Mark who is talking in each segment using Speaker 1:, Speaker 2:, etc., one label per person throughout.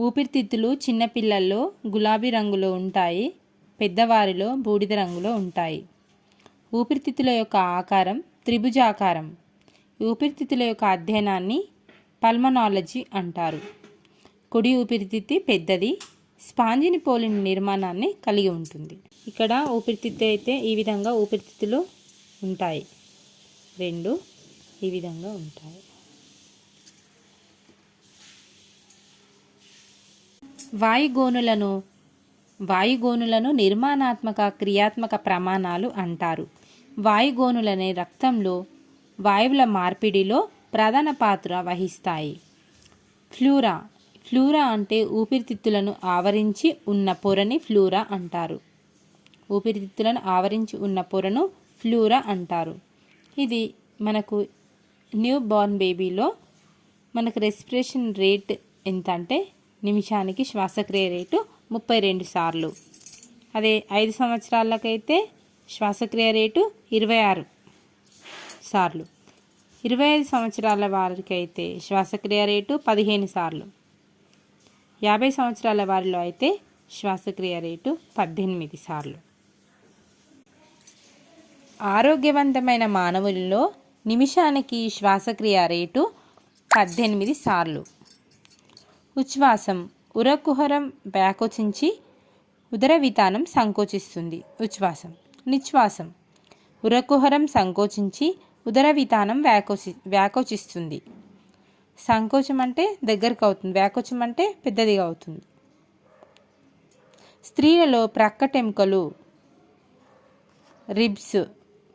Speaker 1: ఊపిరితిత్తులు చిన్నపిల్లల్లో గులాబీ రంగులో ఉంటాయి పెద్దవారిలో బూడిద రంగులో ఉంటాయి. ఊపిరితిత్తుల యొక్క ఆకారం త్రిభుజాకారం. ఊపిరితిత్తుల యొక్క అధ్యయనాన్ని పల్మనాలజీ అంటారు. కుడి ఊపిరితిత్తి పెద్దది స్పాంజిని పోలిన నిర్మాణాన్ని కలిగి ఉంటుంది. ఇక్కడ ఊపిరితిత్తు అయితే ఈ విధంగా ఊపిరితిత్తులు ఉంటాయి. రెండు ఈ విధంగా ఉంటాయి. వాయుగోనులను వాయుగోనులను నిర్మాణాత్మక క్రియాత్మక ప్రమాణాలు అంటారు. వాయుగోనులనే రక్తంలో వాయువుల మార్పిడిలో ప్రధాన పాత్ర వహిస్తాయి. ఫ్లూరా ఫ్లూరా అంటే ఊపిరితిత్తులను ఆవరించి ఉన్న పొరని ఫ్లూరా అంటారు. ఊపిరితిత్తులను ఆవరించి ఉన్న పొరను ఫ్లూరా అంటారు. ఇది మనకు న్యూ బార్న్ బేబీలో మనకు రెస్పిరేషన్ రేట్ ఎంత అంటే నిమిషానికి శ్వాసక్రియ రేటు ముప్పై రెండు సార్లు. అదే ఐదు సంవత్సరాలకైతే శ్వాసక్రియ రేటు ఇరవై ఆరు సార్లు. ఇరవై ఐదు సంవత్సరాల వారికి అయితే శ్వాసక్రియ రేటు పదిహేను సార్లు. యాభై సంవత్సరాల వారిలో అయితే శ్వాసక్రియ రేటు పద్దెనిమిది సార్లు. ఆరోగ్యవంతమైన మానవుల్లో నిమిషానికి శ్వాసక్రియ రేటు పద్దెనిమిది సార్లు. ఉచ్ఛ్వాసం ఉరకుహరం వ్యాకోచించి ఉదర వితానం సంకోచిస్తుంది. ఉచ్ఛ్వాసం. నిశ్వాసం ఉరకుహరం సంకోచించి ఉదర వితానం వ్యాకోచి వ్యాకోచిస్తుంది. సంకోచం అంటే దగ్గరకు అవుతుంది వ్యాకోచం అంటే పెద్దదిగా అవుతుంది స్త్రీలలో ప్రక్కటెముకలు రిబ్స్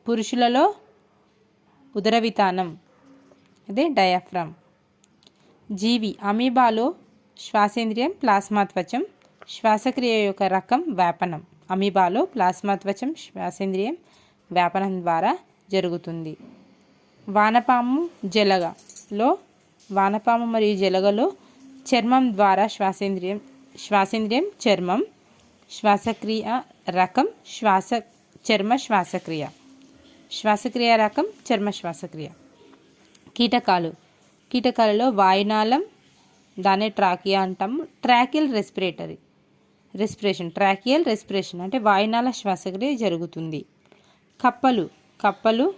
Speaker 1: పురుషులలో ఉదర వితానం అదే డయాఫ్రామ్. జీవి అమీబాలో శ్వాసేంద్రియం ప్లాస్మా త్వచం శ్వాసక్రియ యొక్క రకం వ్యాపనం. అమీబాలో ప్లాస్మా త్వచం శ్వాసేంద్రియం వ్యాపనం ద్వారా జరుగుతుంది. వానపాము జలగలో వానపాము మరియు జలగలో చర్మం ద్వారా శ్వాసేంద్రియం శ్వాసేంద్రియం చర్మం శ్వాసక్రియ రకం శ్వాస చర్మ శ్వాసక్రియ. శ్వాసక్రియ రకం చర్మ శ్వాసక్రియ. కీటకాలు. కీటకాలలో వాయునాళం దాన్ని ట్రాకియా అంటాము tracheal respiratory. Respiration tracheal respiration అంటే వాయునాల శ్వాసక్రియ జరుగుతుంది. కప్పలు కప్పలు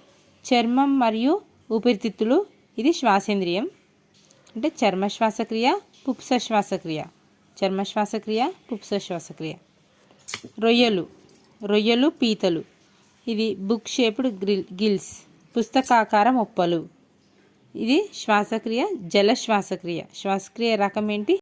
Speaker 1: చర్మం మరియు ఊపిరితిత్తులు ఇది శ్వాసేంద్రియం. అంటే చర్మ శ్వాసక్రియ పుప్స శ్వాసక్రియ. చర్మ శ్వాసక్రియ పుప్స శ్వాసక్రియ. రొయ్యలు రొయ్యలు పీతలు. ఇది బుక్ షేప్డ్ గ్రిల్ గిల్స్ పుస్తకాకారం ఒప్పలు ఇది శ్వాసక్రియ జల శ్వాసక్రియ శ్వాసక్రియ రకం ఏంటి?